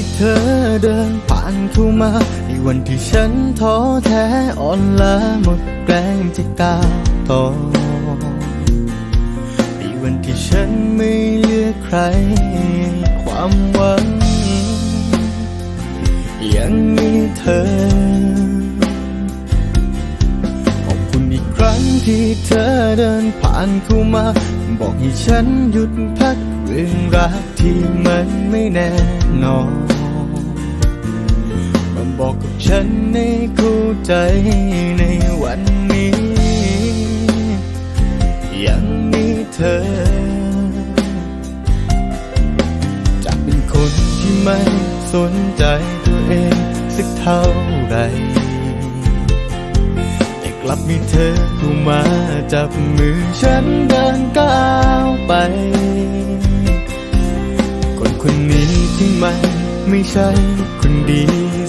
ที่เธอเดินผ่านเข้ามา ในวันที่ฉันท้อแท้อ่อนล้าหมดแรงจะก้าวต่อในวันที่ฉันไม่เหลือใคร ความหวัง ยังมีเธอ ขอบคุณอีกครั้งที่เธอเดินผ่านเข้ามาบอกให้ฉันหยุดพักเรื่องรักที่มันไม่แน่นอน บอกกับฉันให้เข้าใจในวันนี้ ยังมีเธอ จะเป็นคนที่ไม่สนใจตัวเองสักเท่าไหรแต่กลับมีเธอเข้ามาจับมือฉันเดินก้าวไป ไม่ใช่คนดี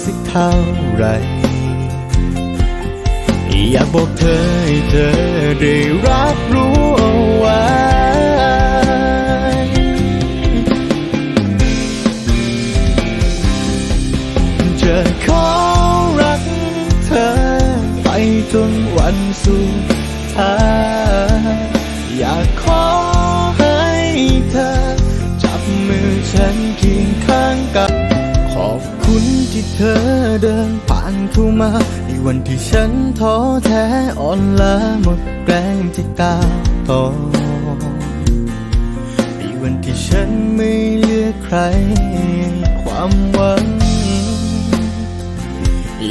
สักเท่าไร อยากบอกเธอให้เธอได้รับรู้เอาไว้จะขอรักเธอไปจนวันสุดท้ายอยากขอให้เธอจับมือฉันเคียงข้างกัน ที่เธอเดินผ่านเข้ามา ในวันที่ฉันท้อแท้อ่อนล้าหมดแรงจะก้าวต่อในวันที่ฉันไม่เหลือใคร ความหวัง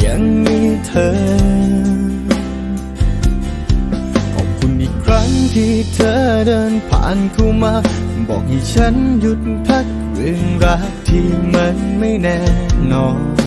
ยังมีเธอ ขอบคุณอีกครั้งที่เธอเดินผ่านเข้ามาบอกให้ฉันหยุดพักเรื่องรักที่มันไม่แน่นอน